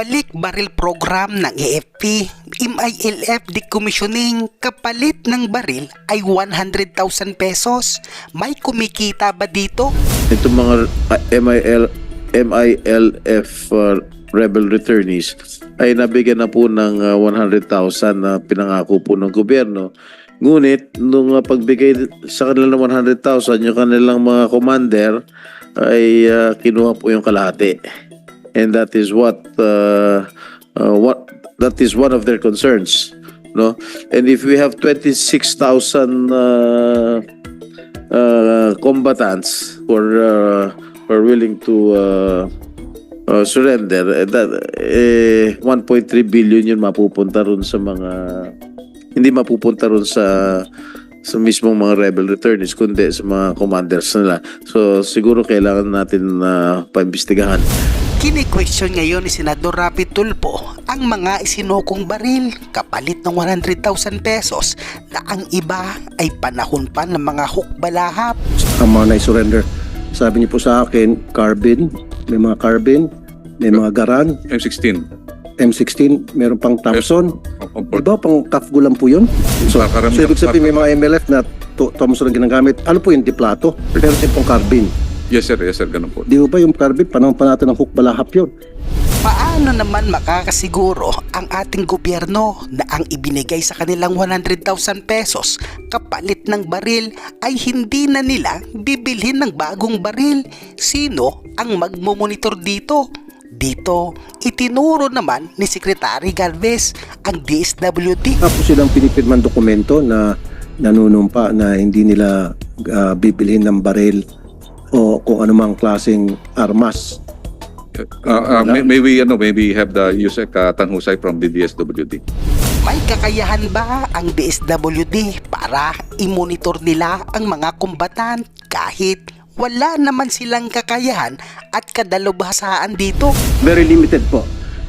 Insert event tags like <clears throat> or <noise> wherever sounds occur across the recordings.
Ibalik baril program ng AFP, MILF decommissioning kapalit ng baril ay 100,000 pesos. May kumikita ba dito? Itong mga uh, MIL, MILF uh, rebel returnees ay nabigyan na po ng uh, 100,000 na pinangako po ng gobyerno. Ngunit, nung pagbigay sa kanila ng 100,000, yung kanilang mga commander ay uh, kinuha po yung kalahati. And that is what, uh, uh, what that is one of their concerns. No? And if we have 26,000 uh, uh, combatants who are, uh, are willing to uh, uh, surrender, eh, that, eh, 1.3 billion yun mapupunta ron sa mga hindi mapupunta ron sa sa mismong mga rebel returnees kundi sa mga commanders nila. So siguro kailangan natin na paimbestigahan. Kini-question ngayon ni Senador Rapi Tulpo ang mga isinukong baril kapalit ng 100,000 pesos na ang iba ay panahon pa ng mga hukbalahap. ang mga na-surrender. Sabi niyo po sa akin, carbine, may mga carbine, may mga garan, M16. M16, meron pang Thompson. Opo. Di ba pang Kafgo lang po yun? So, Karamihan- so ibig sabihin may mga MLF na to- Thompson ang ginagamit. Ano po yung diplato? Pero din pong carbine. Yes sir, yes sir, ganun po. Di ba yung carbine, panahon pa natin ng hook balahap yun? Paano naman makakasiguro ang ating gobyerno na ang ibinigay sa kanilang 100,000 pesos kapalit ng baril ay hindi na nila bibilhin ng bagong baril? Sino ang magmumonitor dito? Dito, itinuro naman ni Secretary Galvez ang DSWD. Tapos silang pinipirman dokumento na nanunumpa na hindi nila ah, bibilhin ng baril o kung anumang klaseng armas. Uh, uh, may, may we ano, maybe have the Yusek uh, Tanhusay from the DSWD. May kakayahan ba ang DSWD para i-monitor nila ang mga kumbatan kahit wala naman silang kakayahan at kadalubhasaan dito? very limited po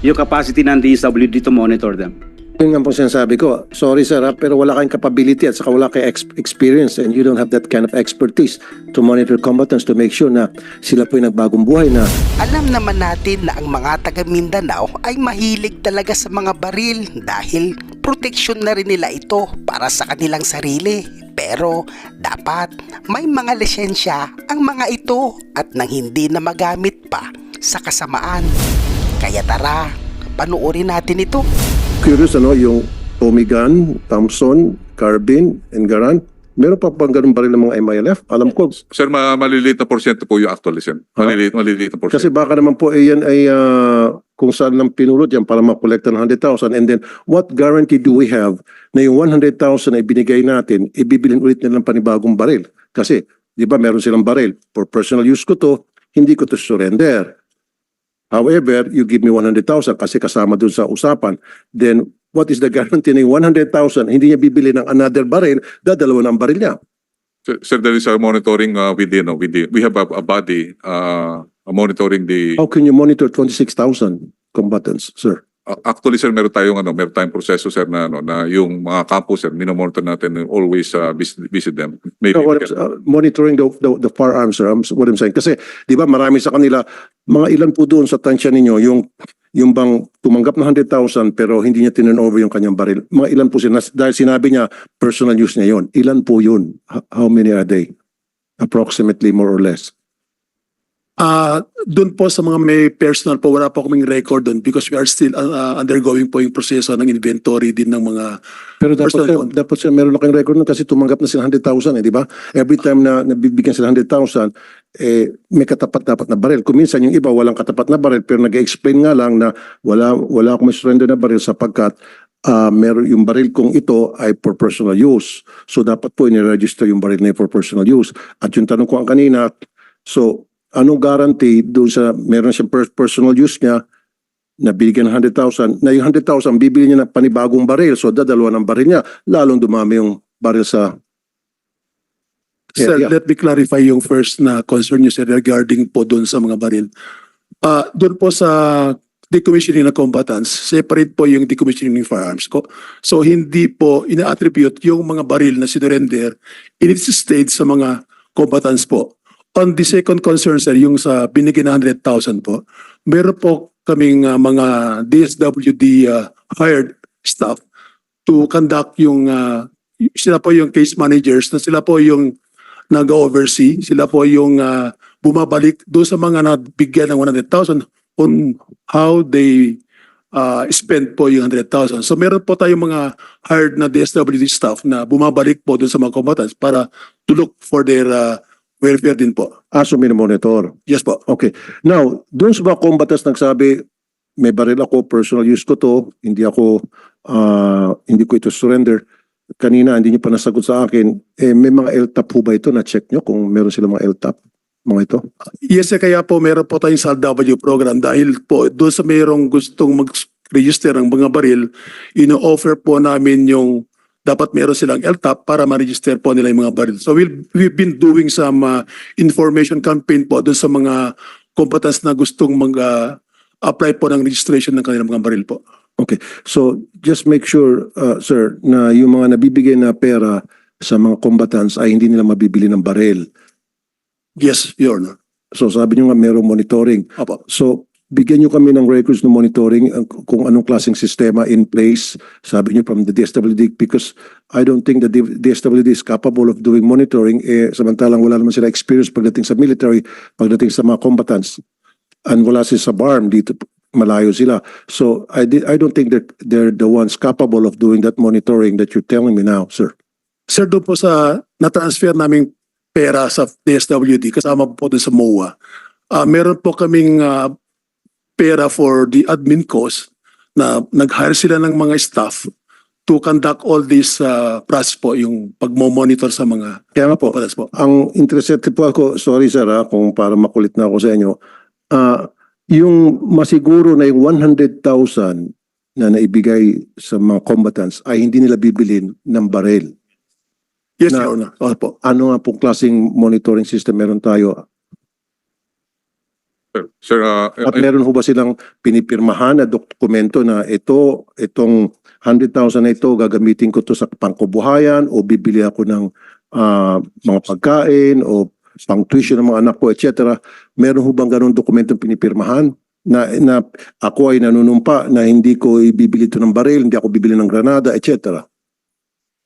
yung capacity ng DSWD to monitor them. Yun nga po sinasabi ko, sorry sir ha, pero wala kayong capability at saka wala kayong ex- experience and you don't have that kind of expertise to monitor combatants to make sure na sila po yung nagbagong buhay na Alam naman natin na ang mga taga Mindanao ay mahilig talaga sa mga baril dahil proteksyon na rin nila ito para sa kanilang sarili. Pero dapat may mga lisensya ang mga ito at nang hindi na magamit pa sa kasamaan. Kaya tara, panuorin natin ito. Curious ano, yung Tommy gun, Thompson, carbine, and Garan. Meron pa bang ganun baril ng mga MILF? Alam ko, Sir, ma maliliit na porsyento po yung actually, sir. Maliliit, maliliit na porsyento. kasi baka naman po eh, yan ay ah, kung saan lang pinulot yan para makolekta ng 100,000 and then what guarantee do we have na yung 100,000 na ibinigay natin, ibibilin ulit nilang panibagong baril? Kasi, di ba meron silang baril. For personal use ko to, hindi ko to surrender. However, you give me 100,000 kasi kasama dun sa usapan, then what is the guarantee na yung 100,000 hindi niya bibili ng another baril, dadalawa ng baril niya? Sir, sir, there is a monitoring uh, within, no, within. We have a, a body uh, monitoring the... How can you monitor 26,000 combatants, sir? Uh, actually, sir, meron tayong ano, meron tayong proseso, sir, na, ano, na yung mga campus, sir, minomonitor natin always uh, visit, visit them. Maybe No, what can- uh, monitoring the, the, the firearms, sir. I'm, what I'm saying. Kasi, di ba, marami sa kanila, mga ilan po doon sa tansya ninyo, yung, yung bang tumanggap na 100,000 pero hindi niya tinan over yung kanyang baril. Mga ilan po sila, dahil sinabi niya, personal use niya yon. Ilan po yun? How many are they? Approximately, more or less. Ah, doon po sa mga may personal po, wala po kaming record doon because we are still uh, undergoing po yung proseso ng inventory din ng mga Pero dapat, Personal phone. dapat sir, meron na kayong record nun kasi tumanggap na sila 100,000 eh, di ba? Every time na nabibigyan sila 100,000, eh, may katapat dapat na baril. Kung minsan yung iba walang katapat na baril pero nag-explain nga lang na wala, wala akong surrender na baril sapagkat ah meron yung baril kong ito ay for personal use. So dapat po i-register yung baril na for personal use. At yung tanong ko ang kanina, so anong guarantee doon sa meron siyang per- personal use niya na bigyan ng 100,000, na yung 100,000 bibili niya ng panibagong baril, so dadalawa ng baril niya, lalong dumami yung baril sa... Sir, Yeah, yeah. let me clarify yung first na concern niyo sir regarding po doon sa mga baril. Ah, doon po sa decommissioning ng combatants, separate po yung decommissioning ng firearms ko. So hindi po ina-attribute yung mga baril na sinurrender in its state sa mga combatants po. On the second concern, sir, yung sa binigyan na 100,000 po, meron po kaming ah, mga DSWD ah, hired staff to conduct yung, y- sila po yung case managers, na sila po yung nag-oversee, sila po yung ah, bumabalik doon sa mga nabigyan ng 100,000 on how they uh, spend po yung 100,000. So meron po tayong mga hired na DSWD staff na bumabalik po doon sa mga combatants para to look for their uh, welfare din po. Aso monitor. Yes po. Okay. Now, doon sa mga combatants nagsabi, may baril ako, personal use ko to, hindi ako, ah, hindi ko ito surrender. Kanina, hindi niyo pa nasagot sa akin, eh, may mga LTAP po ba ito? Na-check niyo kung meron sila mga LTAP? Mga ito? Yes, kaya po meron po tayong SALW program dahil po doon sa mayroong gustong mag-register ng mga baril, ino-offer po namin yung dapat meron silang LTAP para ma-register po nila yung mga baril. So we'll, we've been doing some uh, information campaign po doon sa mga combatants na gustong mag-apply po ng registration ng kanilang mga baril po. Okay. So, just make sure, uh, sir, na yung mga nabibigay na pera sa mga combatants ay hindi nila mabibili ng baril. Yes, Your Honor. So, sabi niyo nga merong monitoring. Opo. So, bigyan niyo kami ng records ng monitoring uh, kung anong klaseng sistema in place, sabi niyo from the DSWD because I don't think the DSWD is capable of doing monitoring eh samantalang wala naman sila experience pagdating sa military, pagdating sa mga combatants. And wala sila sa BARM dito malayo sila. So I di- I don't think that they're the ones capable of doing that monitoring that you're telling me now, sir. Sir, doon po sa na-transfer naming pera sa DSWD, kasama po doon sa MOA, ah, meron po kaming ah, pera for the admin cost na nag-hire sila ng mga staff to conduct all this uh, process po, yung pagmo-monitor sa mga Kaya nga po, combatants po. ang interested po ako, sorry sir ha, kung para makulit na ako sa inyo, ah yung masiguro na yung 100,000 na naibigay sa mga combatants ay hindi nila bibilin ng baril. Yes, Na- Your Honor. Opo. Ano nga pong klaseng monitoring system meron tayo? Sir, sir ah, At eh, meron ho ba silang pinipirmahan na dokumento na ito, itong 100,000 na ito, gagamitin ko to sa pangkubuhayan o bibili ako ng ah, mga pagkain o pang tuition ng mga anak ko, etc. Meron ho bang ganun dokumentong pinipirmahan? Na, na ako ay nanunumpa na hindi ko ibibili ito ng baril, hindi ako bibili ng granada, etc.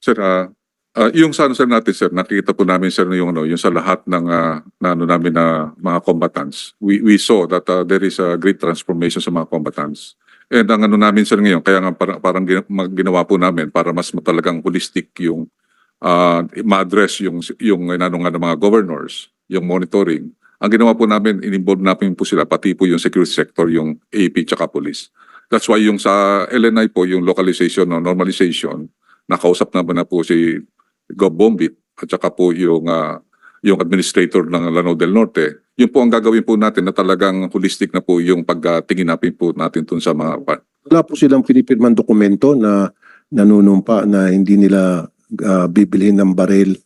sir, ah, ah, yung sa ano sir natin sir, nakita po namin sir yung ano, yung sa lahat ng ah, na ano namin na mga combatants. We we saw that ah, there is a great transformation sa mga combatants. And ang ano namin sir ngayon, kaya nga parang, parang ginawa po namin para mas talagang holistic yung ah, ma-address yung yung ano nga ng mga governors, yung monitoring. Ang ginawa po namin, in-involve namin po sila, pati po yung security sector, yung AP tsaka police. That's why yung sa LNI po, yung localization o normalization, nakausap naman na po si Gov Bombit at saka po yung ah, yung administrator ng Lanao del Norte. Yun po ang gagawin po natin na talagang holistic na po yung pagtingin natin po natin tun sa mga pa- Wala po silang pinipirman dokumento na nanunumpa na hindi nila ah, bibilhin ng baril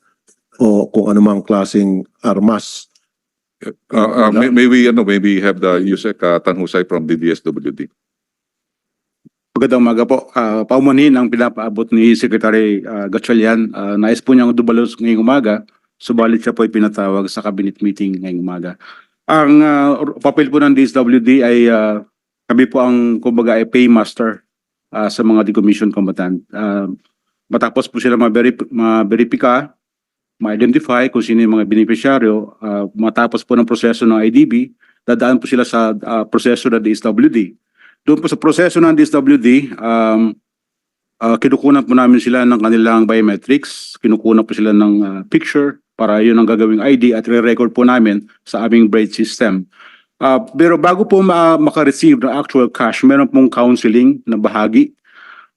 o kung anumang klaseng armas. Uh, uh, may, may we ano maybe have the Yusek uh, Tanhusay from the DSWD. Magandang umaga po. Uh, paumanhin ang pinapaabot ni Secretary uh, Gatchalian. Uh, nais po niyang dumalos ngayong umaga, subalit siya po ay pinatawag sa cabinet meeting ngayong umaga. Ang uh, papel po ng DSWD ay uh, kami po ang kumbaga ay paymaster uh, sa mga decommissioned combatant. Uh, matapos po sila ma-verif- ma-verifika, ma-identify kung sino yung mga beneficiaryo, uh, matapos po ng proseso ng IDB, dadaan po sila sa uh, proseso ng DSWD. Doon po sa proseso ng DSWD, um, uh, kinukunan po namin sila ng kanilang biometrics, kinukunan po sila ng uh, picture para yun ang gagawing ID at re-record po namin sa aming braid system. Uh, pero bago po ma- makareceive ng actual cash, meron pong counseling na bahagi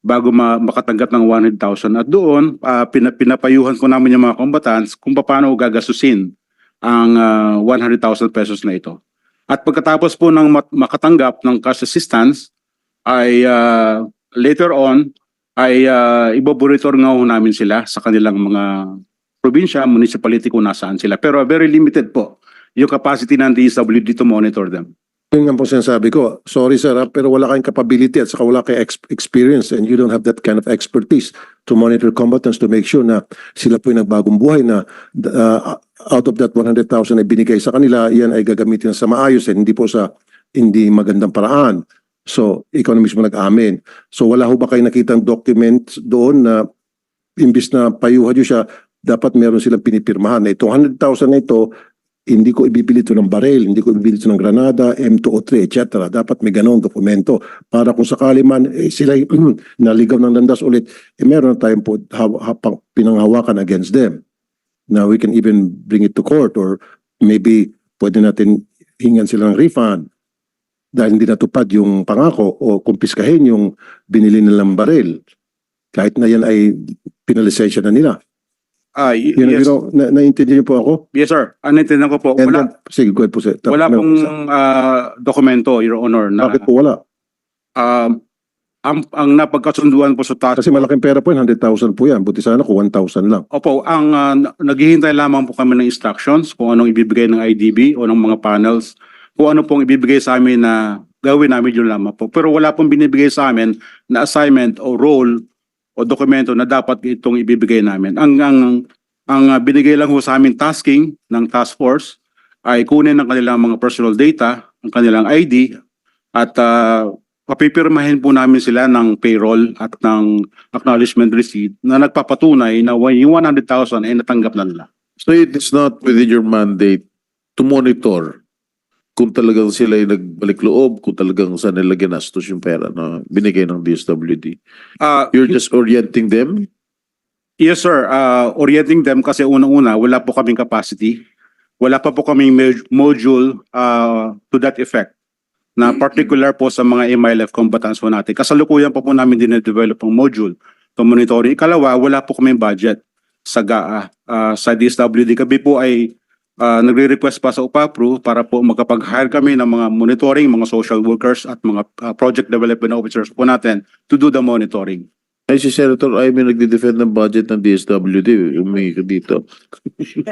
bago ma- makatanggap ng 100,000. At doon, uh, pina- pinapayuhan po namin yung mga combatants kung paano gagasusin ang uh, 100,000 pesos na ito. At pagkatapos po ng makatanggap ng cash assistance, ay uh, later on, ay uh, iboboritor nga ho namin sila sa kanilang mga probinsya, municipality kung nasaan sila. Pero very limited po yung capacity ng DSWD to monitor them. Yun nga po sinasabi ko, sorry sir, ah, pero wala kayong capability at saka wala kayong ex- experience and you don't have that kind of expertise to monitor combatants to make sure na sila po yung nagbagong buhay na uh, out of that 100,000 na binigay sa kanila, yan ay gagamitin sa maayos and hindi po sa hindi magandang paraan. So, ikaw na mismo nag-amin. So, wala ho ba kayo nakitang document doon na imbis na payuhan nyo siya, dapat meron silang pinipirmahan na itong 100,000 na ito, hindi ko ibibili ito ng baril, hindi ko ibibili ito ng granada, M203, etc. Dapat may ganong dokumento para kung sakali man eh, sila <clears throat> naligaw ng landas ulit, eh, meron na tayong po, ha- ha- pinanghawakan against them. Now we can even bring it to court or maybe pwede natin hingan sila ng refund dahil hindi natupad yung pangako o kumpiskahin yung binili nilang baril. Kahit na yan ay pinalisensya na nila. Ah, y- Yun, yes, you know, na, naintindihan niyo po ako? yes sir. Ano ko po? And Wala, then, sige, go ahead po sir. wala Meron pong po, sir. ah, dokumento, Your Honor, na Bakit po wala? um, ang, ang napagkasunduan po sa task Kasi malaking pera po yan, 100,000 po yan. Buti sana kung 1,000 lang. Opo, ang ah, na- naghihintay lamang po kami ng instructions kung anong ibibigay ng IDB o ng mga panels, kung ano pong ibibigay sa amin na gawin namin yun lamang po. Pero wala pong binibigay sa amin na assignment o role o dokumento na dapat itong ibibigay namin. Ang ang ang ah, binigay lang ho sa amin tasking ng task force ay kunin ang kanilang mga personal data, ang kanilang ID at uh, papipirmahin po namin sila ng payroll at ng acknowledgement receipt na nagpapatunay na yung 100,000 ay natanggap na nila. So it is not within your mandate to monitor kung talagang sila ay nagbalik loob, kung talagang saan nila ginastos yung pera na binigay ng DSWD. Ah, You're just orienting them? yes sir, Ah, orienting them kasi unang-una wala po kaming capacity. Wala pa po kaming mod- module ah, to that effect na particular po sa mga MILF combatants po natin. Kasalukuyan pa po namin dinedevelop ang module to monitoring. Ikalawa, wala po kaming budget sa GAA. Ah, sa DSWD kami po ay ah, nagre-request pa sa UPAPRO para po makapag-hire kami ng mga monitoring, mga social workers at mga ah, project development officers po natin to do the monitoring. Ay, si Senator Amy nagde-defend ng budget ng DSWD. Umingi ka dito.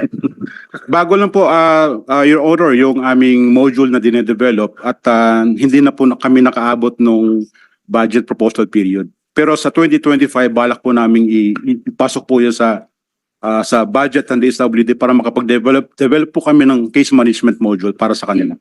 <laughs> Bago lang po, ah, ah, Your Honor, yung aming module na dinedevelop at ah, hindi na po na kami nakaabot nung budget proposal period. Pero sa 2025, balak po namin ipasok po yun sa ah, sa budget ng DSWD para makapag-develop develop po kami ng case management module para sa kanila.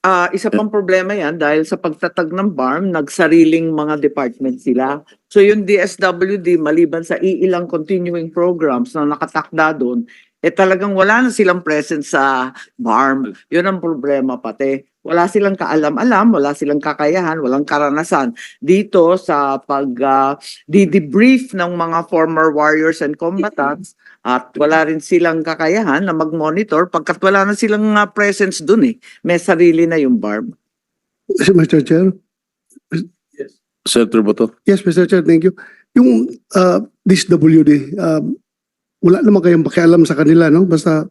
Ah, isa pang problema yan dahil sa pagtatag ng BARM, nagsariling mga department sila. So yung DSWD, maliban sa iilang continuing programs na nakatakda doon, eh talagang wala na silang presence sa BARM. Yun ang problema pati. Wala silang kaalam-alam, wala silang kakayahan, walang karanasan dito sa pag ah, di-debrief ng mga former warriors and combatants at wala rin silang kakayahan na mag-monitor pagkat wala na silang ah, presence dun eh. May sarili na yung BARM. Mr. Chair? Senator Bato? Yes, Mr. Chair, thank you. Yung uh, DSWD, um, wala naman kayong pakialam sa kanila, no? Basta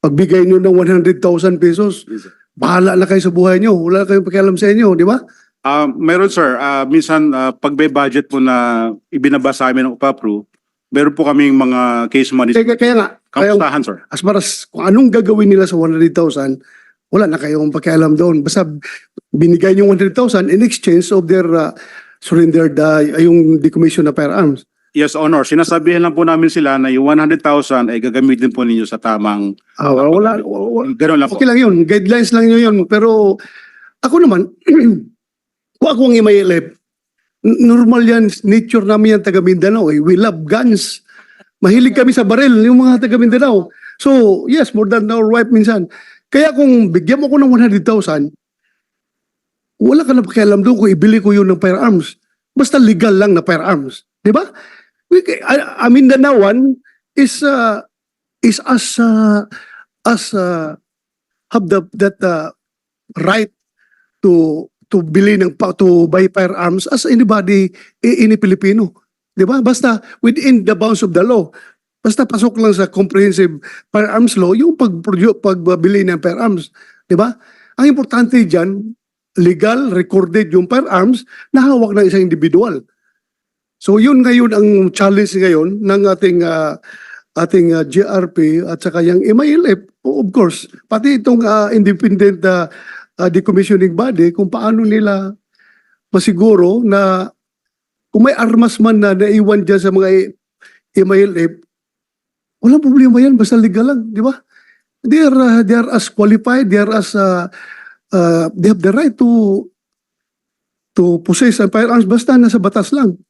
pagbigay nyo ng 100,000 pesos, bahala na kayo sa buhay nyo. Wala kayong pakialam sa inyo, di ba? Ah, meron sir, Ah, minsan ah, pag may budget po na ibinaba sa amin ng UPAPRO, meron po kaming mga case management. Kaya, kaya nga, kaya, Kamustahan sir? as far as kung anong gagawin nila sa 100,000, wala na kayong pakialam doon. Basta binigay nyo 100,000 in exchange of their uh, surrendered, uh, yung decommission na firearms. Yes, Honor. Sinasabihan lang po namin sila na yung 100,000 ay gagamitin po ninyo sa tamang... Ah, wala, wala, Ganun lang po. Okay lang yun. Guidelines lang yun yun. Pero ako naman, kung ako ang n- normal yan, nature namin yan taga Mindanao. Eh. We love guns. Mahilig kami sa baril, yung mga taga Mindanao. So, yes, more than our wife minsan. Kaya kung bigyan mo ko ng 100,000, wala ka na pakialam doon kung ibili ko yun ng firearms. Basta legal lang na firearms. Di ba? We, a, a Mindanaoan is, uh, is as, uh, as uh, have the that uh, right to to bili ng to buy firearms as anybody i- any Filipino. 'Di ba? Basta within the bounds of the law. Basta pasok lang sa comprehensive firearms law yung pag pagbili ng firearms, 'di ba? Ang importante diyan legal recorded yung firearms na hawak ng isang individual. So yun ngayon ang challenge ngayon ng ating ah, ating ah, GRP at saka yung MILF, of course, pati itong ah, independent ah, ah, decommissioning body, kung paano nila masiguro na kung may armas man na naiwan dyan sa mga MILF, Walang problema yan, basta legal lang, di ba? They are, uh, they are as qualified, they are as, uh, uh, they have the right to to possess ang firearms basta nasa batas lang.